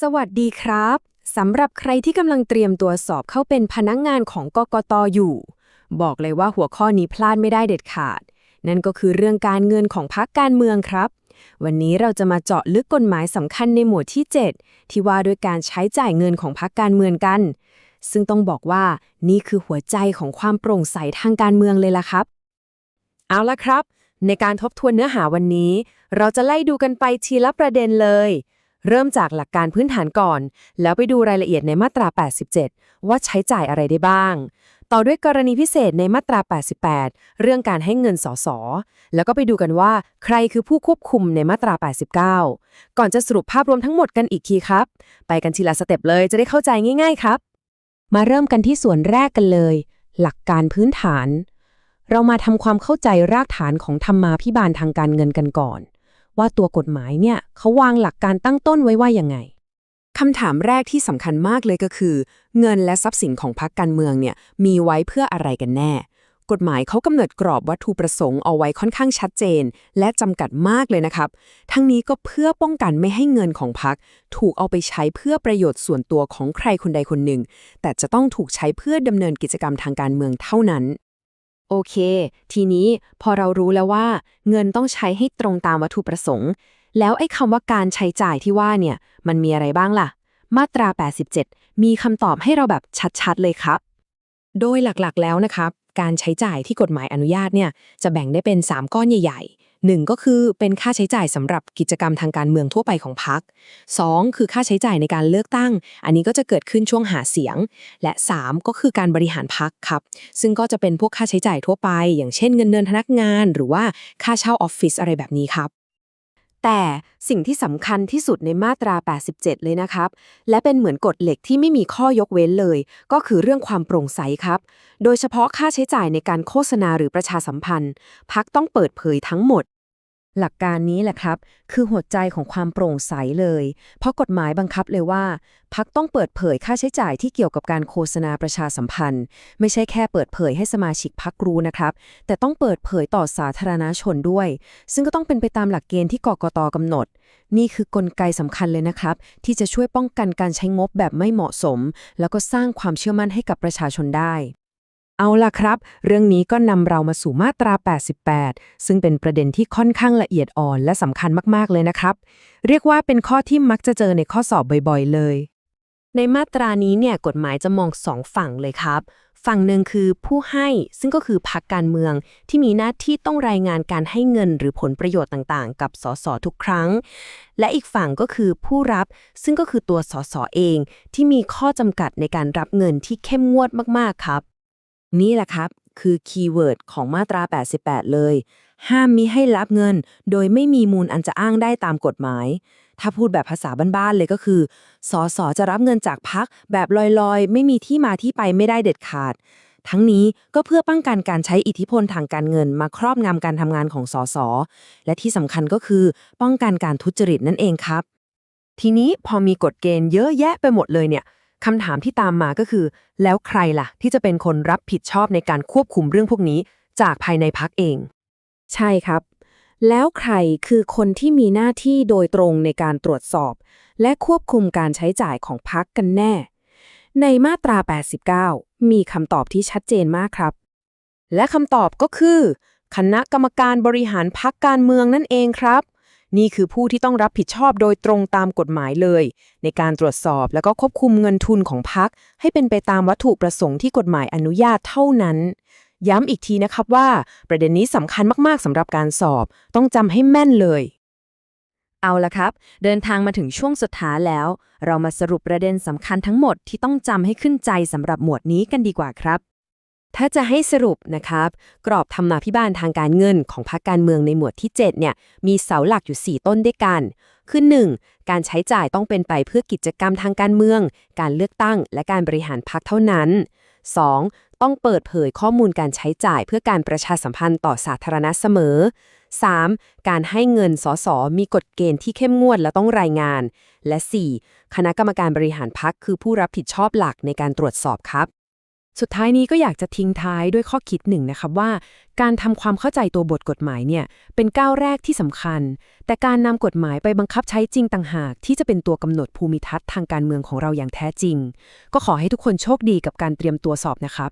สวัสดีครับสำหรับใครที่กำลังเตรียมตัวสอบเข้าเป็นพนักงานของกกตอยู่ บอกเลยว่าหัวข้อนี้พลาดไม่ได้เด็ดขาด นั่นก็คือเรื่องการเงินของพรรคการเมืองครับ วันนี้เราจะมาเจาะลึกกฎหมายสำคัญในหมวดที่ 7 ที่ว่าด้วยการใช้จ่ายเงินของพรรคการเมืองกัน ซึ่งต้องบอกว่านี่คือหัวใจของความโปร่งใสทางการเมืองเลยล่ะครับ เอาละครับ ในการทบทวนเนื้อหาวันนี้ เราจะไล่ดูกันไปทีละประเด็นเลย เริ่มจากหลักการพื้นฐานก่อน แล้วไปดูรายละเอียดในมาตรา 87 ว่าใช้จ่ายอะไรได้บ้าง ต่อด้วยกรณีพิเศษในมาตรา 88 เรื่องการให้เงินสส แล้วก็ไปดูกันว่าใครคือผู้ควบคุมในมาตรา 89 ก่อนจะสรุปภาพรวมทั้งหมดกันอีกทีครับ ไปกันทีละสเต็ปเลยจะได้เข้าใจง่าย ๆครับ มาเริ่มกันที่ส่วนแรกกันเลย หลักการพื้นฐาน เรามาทำความเข้าใจรากฐานของธรรมมาภิบาลทางการเงินกันก่อน ว่าตัวกฎหมายเนี่ยเขาวางหลักการตั้งต้นไว้ว่ายังไงคำถามแรกที่สำคัญมากเลยก็คือ เงินและทรัพย์สินของพรรคการเมืองเนี่ยมีไว้เพื่ออะไรกันแน่ กฎหมายเขากำหนดกรอบวัตถุประสงค์เอาไว้ค่อนข้างชัดเจน และจำกัดมากเลยนะครับ ทั้งนี้ก็เพื่อป้องกันไม่ให้เงินของพรรคถูกเอาไปใช้เพื่อประโยชน์ส่วนตัวของใครคนใดคนหนึ่ง แต่จะต้องถูกใช้เพื่อดำเนินกิจกรรมทางการเมืองเท่านั้น โอเค ทีนี้พอเรารู้แล้วว่า เงินต้องใช้ให้ตรงตามวัตถุประสงค์ แล้วไอ้คำว่าการใช้จ่ายที่ว่าเนี่ย มันมีอะไรบ้างล่ะ มาตรา 87 มีคำตอบให้เราแบบชัดๆเลยครับ โดยหลักๆแล้วนะครับ การใช้จ่ายที่กฎหมายอนุญาตเนี่ย จะแบ่งได้เป็น 3 ก้อนใหญ่ๆ หนึ่งก็คือเป็นค่าใช้จ่ายสำหรับกิจกรรมทางการเมืองทั่วไปของพรรค2คือค่าใช้จ่ายในการเลือกตั้ง อันนี้ก็จะเกิดขึ้นช่วงหาเสียง และ 3 ก็คือการบริหารพรรคครับ ซึ่งก็จะเป็นพวกค่าใช้จ่ายทั่วไป อย่างเช่นเงินเดือนพนักงาน หรือว่าค่าเช่าออฟฟิศอะไรแบบนี้ครับ แต่สิ่งที่สำคัญที่สุดในมาตรา 87 เลยนะครับ และเป็นเหมือนกฎเหล็กที่ไม่มีข้อยกเว้นเลย ก็คือเรื่องความโปร่งใสครับ โดยเฉพาะค่าใช้จ่ายในการโฆษณาหรือประชาสัมพันธ์ พักต้องเปิดเผยทั้งหมด หลักการนี้แหละครับ คือหัวใจของความโปร่งใสเลย เพราะกฎหมายบังคับเลยว่า พักต้องเปิดเผยค่าใช้จ่ายที่เกี่ยวกับการโฆษณาประชาสัมพันธ์ ไม่ใช่แค่เปิดเผยให้สมาชิกพักรู้นะครับ แต่ต้องเปิดเผยต่อสาธารณชนด้วย ซึ่งก็ต้องเป็นไปตามหลักเกณฑ์ที่กกตกำหนด นี่คือกลไกสำคัญเลยนะครับ ที่จะช่วยป้องกันการใช้งบแบบไม่เหมาะสม แล้วก็สร้างความเชื่อมั่นให้กับประชาชนได้ เอาล่ะครับ เรื่องนี้ก็นำเรามาสู่มาตรา 88 ซึ่งเป็นประเด็นที่ค่อนข้างละเอียดอ่อนและสำคัญมากๆเลยนะครับ เรียกว่าเป็นข้อที่มักจะเจอในข้อสอบบ่อยๆ เลย ในมาตรานี้เนี่ยกฎหมายจะมองสองฝั่งเลยครับ ฝั่งหนึ่งคือผู้ให้ซึ่งก็คือพรรคการเมือง ที่มีหน้าที่ต้องรายงานการให้เงินหรือผลประโยชน์ต่างๆ กับสสทุกครั้ง และอีกฝั่งก็คือผู้รับ ซึ่งก็คือตัวสสเอง ที่มีข้อจำกัดในการรับเงินที่เข้มงวดมากๆครับ นี่แหละครับ คือคีย์เวิร์ดของมาตรา 88 เลย ห้ามมิให้รับเงิน โดยไม่มีมูลอันจะอ้างได้ตามกฎหมาย ถ้าพูดแบบภาษาบ้านๆเลยก็คือสสจะรับเงินจากพักแบบลอยๆ ไม่มีที่มาที่ไปไม่ได้เด็ดขาด ทั้งนี้ก็เพื่อป้องกันการใช้อิทธิพลทางการเงิน มาครอบงำการทำงานของสสและที่สำคัญก็คือป้องกันการทุจริตนั่นเองครับ ทีนี้พอมีกฎเกณฑ์เยอะแยะไปหมดเลยเนี่ย คำถามที่ตามมาก็คือ แล้วใครล่ะ ที่จะเป็นคนรับผิดชอบในการควบคุมเรื่องพวกนี้ จากภายในพักเอง ใช่ครับ แล้วใครคือคนที่มีหน้าที่โดยตรงในการตรวจสอบ และควบคุมการใช้จ่ายของพักกันแน่ ในมาตรา 89 มีคำตอบที่ชัดเจนมากครับ และคำตอบก็คือ คณะกรรมการบริหารพักการเมืองนั่นเองครับ นี่คือผู้ที่ต้องรับผิดชอบโดยตรงตามกฎหมายเลย ในการตรวจสอบแล้วก็ควบคุมเงินทุนของพัก ให้เป็นไปตามวัตถุประสงค์ที่กฎหมายอนุญาตเท่านั้น ย้ำอีกทีนะครับว่า ประเด็นนี้สำคัญมากๆสำหรับการสอบ ต้องจำให้แม่นเลยเอาละครับ เดินทางมาถึงช่วงสุดท้ายแล้ว เรามาสรุปประเด็นสำคัญทั้งหมดที่ต้องจำให้ขึ้นใจสำหรับหมวดนี้กันดีกว่าครับ ถ้าจะให้สรุปนะครับ กรอบธรรมาภิบาลทางการเงินของพรรคการเมืองในหมวดที่ 7 เนี่ย มีเสาหลักอยู่ 4 ต้นด้วยกัน คือ 1. การใช้จ่ายต้องเป็นไปเพื่อกิจกรรมทางการเมือง การเลือกตั้ง และการบริหารพรรคเท่านั้น 2. ต้องเปิดเผยข้อมูลการใช้จ่ายเพื่อการประชาสัมพันธ์ต่อสาธารณะเสมอ 3. การให้เงินสสมีกฎเกณฑ์ที่เข้มงวดและต้องรายงาน และ 4. คณะกรรมการบริหารพรรคคือผู้รับผิดชอบหลักในการตรวจสอบครับ สุดท้ายนี้ก็อยากจะทิ้งท้ายด้วยข้อคิดหนึ่งนะครับว่า การทำความเข้าใจตัวบทกฎหมายเนี่ยเป็นก้าวแรกที่สำคัญ แต่การนำกฎหมายไปบังคับใช้จริงต่างหาก ที่จะเป็นตัวกำหนดภูมิทัศน์ทางการเมืองของเราอย่างแท้จริง ก็ขอให้ทุกคนโชคดีกับการเตรียมตัวสอบนะครับ